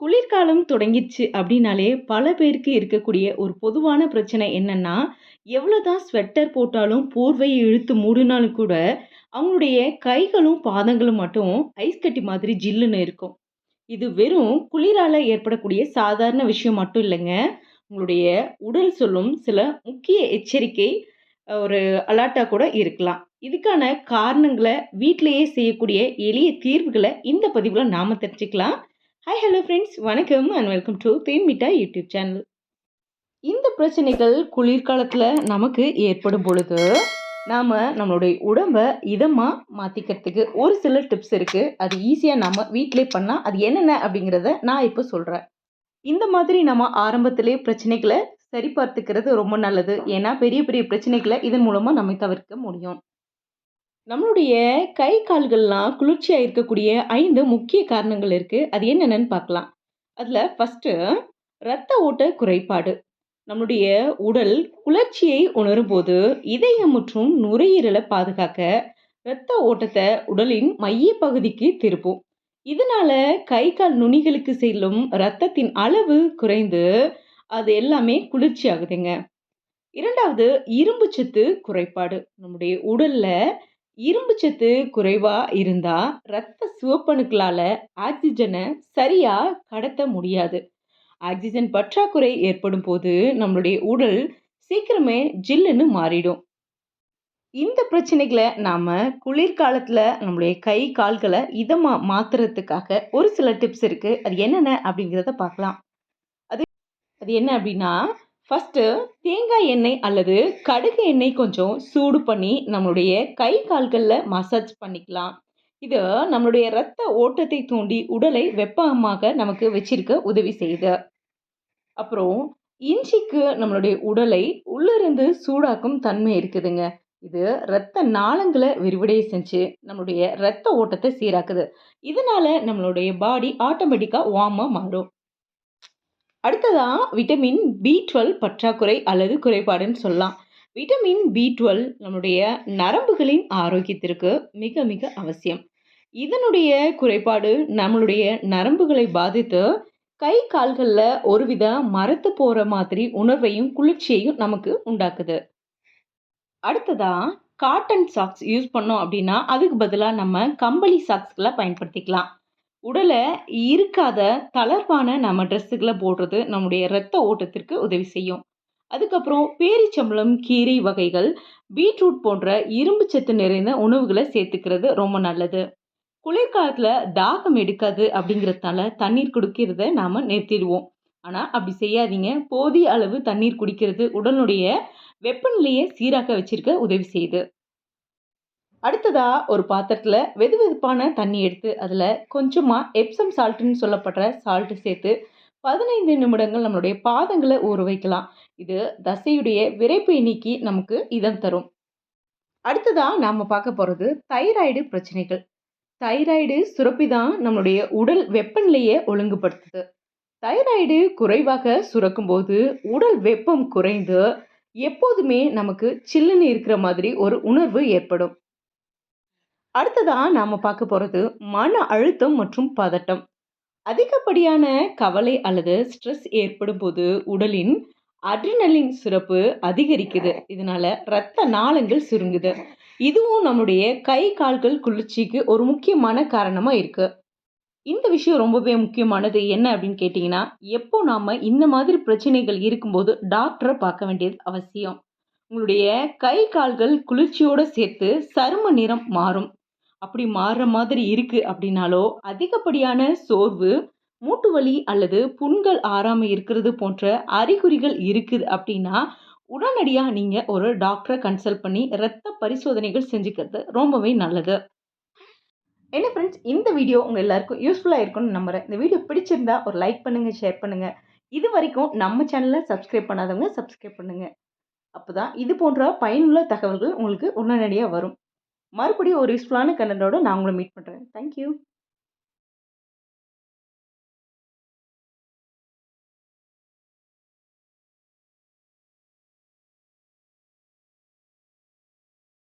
குளிர்காலம் தொடங்கிடுச்சு அப்படின்னாலே பல பேருக்கு இருக்கக்கூடிய ஒரு பொதுவான பிரச்சனை என்னன்னா, எவ்வளோதான் ஸ்வெட்டர் போட்டாலும், போர்வையை இழுத்து மூடினாலும் கூட, அவங்களுடைய கைகளும், பாதங்களும் மட்டும் ஐஸ் கட்டி மாதிரி ஜில்லுன்னு இருக்கும். இது வெறும் குளிரால ஏற்படக்கூடிய சாதாரண விஷயம் மட்டும் இல்லைங்க உங்களுடைய உடல் சொல்லும் சில முக்கிய எச்சரிக்கை ஒரு அலர்ட்டா கூட இருக்கலாம். இதுக்கான காரணங்களை வீட்டிலேயே செய்யக்கூடிய எளிய தீர்வுகளை இந்த பதிவில் நாம தெரிஞ்சுக்கலாம். ஹாய் ஹலோ ஃப்ரெண்ட்ஸ் வணக்கம் and welcome to Thaen YouTube channel. இந்த பிரச்சனைகள் குளிர்காலத்தில் நமக்கு ஏற்படும் பொழுது, நாம் நம்மளுடைய உடம்பை இதமாக மாற்றிக்கிறதுக்கு ஒரு சில டிப்ஸ் இருக்குது அது ஈஸியாக நம்ம வீட்டிலே பண்ணால் அது என்னென்ன அப்படிங்கிறத நான் இப்போ சொல்கிறேன் இந்த மாதிரி நம்ம ஆரம்பத்திலே பிரச்சனைகளை சரி பார்த்துக்கிறது ரொம்ப நல்லது. ஏன்னா பெரிய பெரிய பிரச்சனைகளை இதன் மூலமாக நம்ம தவிர்க்க முடியும். நம்மளுடைய கை, கால்கள்லாம் குளிர்ச்சியாக இருக்கக்கூடிய ஐந்து முக்கிய காரணங்கள் இருக்குது அது என்னென்னன்னு பார்க்கலாம். அதில் ஃபஸ்ட்டு ரத்த ஓட்ட குறைபாடு. நம்மளுடைய உடல் குளிர்ச்சியை உணரும்போது, இதயம் மற்றும் நுரையீரலை பாதுகாக்க இரத்த ஓட்டத்தை உடலின் மைய பகுதிக்கு திருப்பும். இதனால கை, கால் நுனிகளுக்கு செல்லும் இரத்தத்தின் அளவு குறைந்து, அது எல்லாமே குளிர்ச்சி ஆகுதுங்க. இரண்டாவது இரும்பு சத்து குறைபாடு. நம்முடைய உடல்ல இரும்பு சத்து குறைவா இருந்தா, இரத்த சிவப்பணுக்களால ஆக்சிஜனை சரியா கடத்த முடியாது. ஆக்சிஜன் பற்றாக்குறை ஏற்படும்போது, நம்மளுடைய உடல் சீக்கிரமே ஜில்லுன்னு மாறிடும். இந்த பிரச்சனைகளை நாம குளிர்காலத்துல நம்மளுடைய கை, கால்களை இதமா மாத்துறதுக்காக ஒரு சில டிப்ஸ் இருக்கு. அது என்னென்ன அப்படிங்கிறத பார்க்கலாம். அது அது என்ன அப்படின்னா, ஃபஸ்ட்டு தேங்காய் எண்ணெய் அல்லது கடுகு எண்ணெய் கொஞ்சம் சூடு பண்ணி நம்மளுடைய கை, கால்களில் மசாஜ் பண்ணிக்கலாம். இது நம்மளுடைய இரத்த ஓட்டத்தை தூண்டி உடலை வெப்பமாக நமக்கு வச்சிருக்க உதவி செய்யுது. அப்புறம் இஞ்சிக்கு நம்மளுடைய உடலை உள்ளிருந்து சூடாக்கும் தன்மை இருக்குதுங்க. இது இரத்த நாளங்களை விரிவடைய செஞ்சு, நம்மளுடைய இரத்த ஓட்டத்தை சீராக்குது. இதனால நம்மளுடைய பாடி ஆட்டோமேட்டிக்காக வார்மாக மாறும். அடுத்ததாக விட்டமின் பி12 பற்றாக்குறை அல்லது குறைபாடுன்னு சொல்லலாம். விட்டமின் பி12 நம்முடைய நரம்புகளின் ஆரோக்கியத்திற்கு மிக மிக அவசியம். இதனுடைய குறைபாடு நம்மளுடைய நரம்புகளை பாதித்து, கை, கால்களில் ஒருவித மரத்து போகிற மாதிரி உணர்வையும், குளிர்ச்சியையும் நமக்கு உண்டாக்குது. அடுத்ததா காட்டன் சாக்ஸ் யூஸ் பண்ணோம் அப்படின்னா, அதுக்கு பதிலாக நம்ம கம்பளி சாக்ஸ்களை பயன்படுத்திக்கலாம். உடலை இருக்காத தளர்வான நம்ம ட்ரெஸ்ஸுகளை போடுறது நம்முடைய இரத்த ஓட்டத்திற்கு உதவி செய்யும். அதுக்கப்புறம் பேரிச்சம்பளம் கீரை வகைகள், பீட்ரூட் போன்ற இரும்பு சத்து நிறைந்த உணவுகளை சேர்த்துக்கிறது ரொம்ப நல்லது. குளிர்காலத்தில் தாகம் எடுக்காது அப்படிங்கிறதுனால தண்ணீர் குடிக்கிறத நாம் நிறுத்திடுவோம். ஆனால் அப்படி செய்யாதீங்க. போதிய அளவு தண்ணீர் குடிக்கிறது உடலுடைய வெப்பநிலையை சீராக்க வச்சிருக்க உதவி செய்யுது. அடுத்ததா ஒரு பாத்திரத்தில் வெது வெதுப்பான தண்ணி எடுத்து, அதில் கொஞ்சமாக எப்சம் சால்ட்டுன்னு சொல்லப்படுற சால்ட்டு சேர்த்து 15 நிமிடங்கள் நம்மளுடைய பாதங்களை ஊற வைக்கலாம். இது தசையுடைய விறைப்பை நீக்கி நமக்கு இதம் தரும். அடுத்ததாக நாம் பார்க்க போகிறது தைராய்டு பிரச்சனைகள். தைராய்டு சுரப்பி தான் நம்மளுடைய உடல் வெப்பநிலையை ஒழுங்குபடுத்துது. தைராய்டு குறைவாக சுரக்கும்போது, உடல் வெப்பம் குறைந்து, எப்போதுமே நமக்கு சில்லுன்னு இருக்கிற மாதிரி ஒரு உணர்வு ஏற்படும். அடுத்ததாக நாம பார்க்க போறது மன அழுத்தம் மற்றும் பதட்டம். அதிகப்படியான கவலை அல்லது ஸ்ட்ரெஸ் ஏற்படும்போது உடலின் அட்ரினலின் சுரப்பு அதிகரிக்குது. இதனால இரத்த நாளங்கள் சுருங்குது. இதுவும் நம்முடைய கை, கால்கள் குளிர்ச்சிக்கு ஒரு முக்கியமான காரணமாக இருக்கு. இந்த விஷயம் ரொம்பவே முக்கியமானது. என்ன அப்படின்னு கேட்டிங்கன்னா எப்போ நாம் இந்த மாதிரி பிரச்சனைகள் இருக்கும்போது டாக்டரை பார்க்க வேண்டியது அவசியம். உங்களுடைய கை, கால்கள் குளிர்ச்சியோடு சேர்த்து சரும நிறம் மாறும். அப்படி மாறுற மாதிரி இருக்கு அப்படின்னாலோ, அதிகப்படியான சோர்வு, மூட்டு வலி அல்லது புண்கள் ஆறாம இருக்கிறது போன்ற அறிகுறிகள் இருக்குது அப்படின்னா, உடனடியாக நீங்கள் ஒரு டாக்டரை கன்சல்ட் பண்ணி இரத்த பரிசோதனைகள் செஞ்சுக்கிறது ரொம்பவே நல்லது. என்ன ஃப்ரெண்ட்ஸ் இந்த வீடியோ உங்கள் எல்லாருக்கும் யூஸ்ஃபுல்லாக இருக்கும்னு நம்புறேன். இந்த வீடியோ பிடிச்சிருந்தா ஒரு லைக் பண்ணுங்கள் ஷேர் பண்ணுங்கள் இது வரைக்கும் நம்ம சேனலை சப்ஸ்கிரைப் பண்ணாதவங்க சப்ஸ்கிரைப் பண்ணுங்கள் அப்போ தான் இது போன்ற பயனுள்ள தகவல்கள் உங்களுக்கு உடனடியாக வரும். மறுபடியும் ஒரு யூஸ்ஃபுல்லான கண்டனோட நான் உங்களை மீட் பண்ணுறேன் தேங்க் யூ.